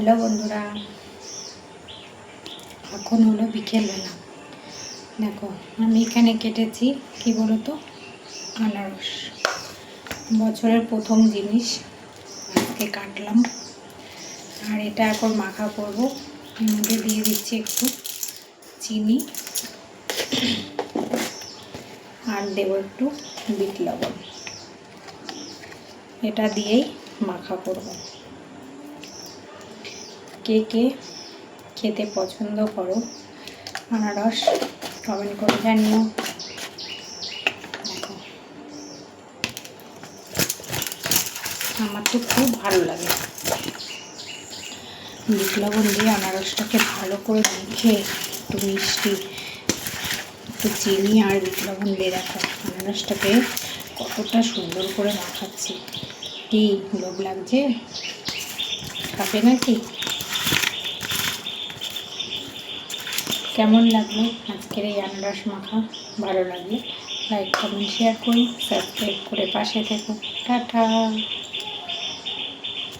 Hello বন্ধুরা, এখন হলো বিকেলবেলা দেখো, আমি এখানে কেটেছি, কি বলতো? আনারস। বছরের প্রথম জিনিস আজকে কাটলাম। আর এটা এখন মাখা করব। মধ্যে দিয়ে দিচ্ছি একটু চিনি। আর দেবো একটু বিট লবণ। এটা দিয়েই মাখা করব। কে কে খেতে পছন্দ করো? আনারস কমেন্ট করে জানিও। আমার তো খুব ভালো লাগে। বিট লবণ দিয়ে আনারসটাকে ভালো করে মেখে একটু মিষ্টি, একটু চিনি আর বিট লবণ দিয়ে রাখো আনারসটাকে কতটা সুন্দর করে মাখাচ্ছি। কি লোভ লাগছে? খাবে নাকি? কেমন লাগল আজকের এই আনারস মাখা? ভালো লাগলে লাইক কমেন্ট শেয়ার করুন সাবস্ক্রাইব করে পাশে থেকো টাটা!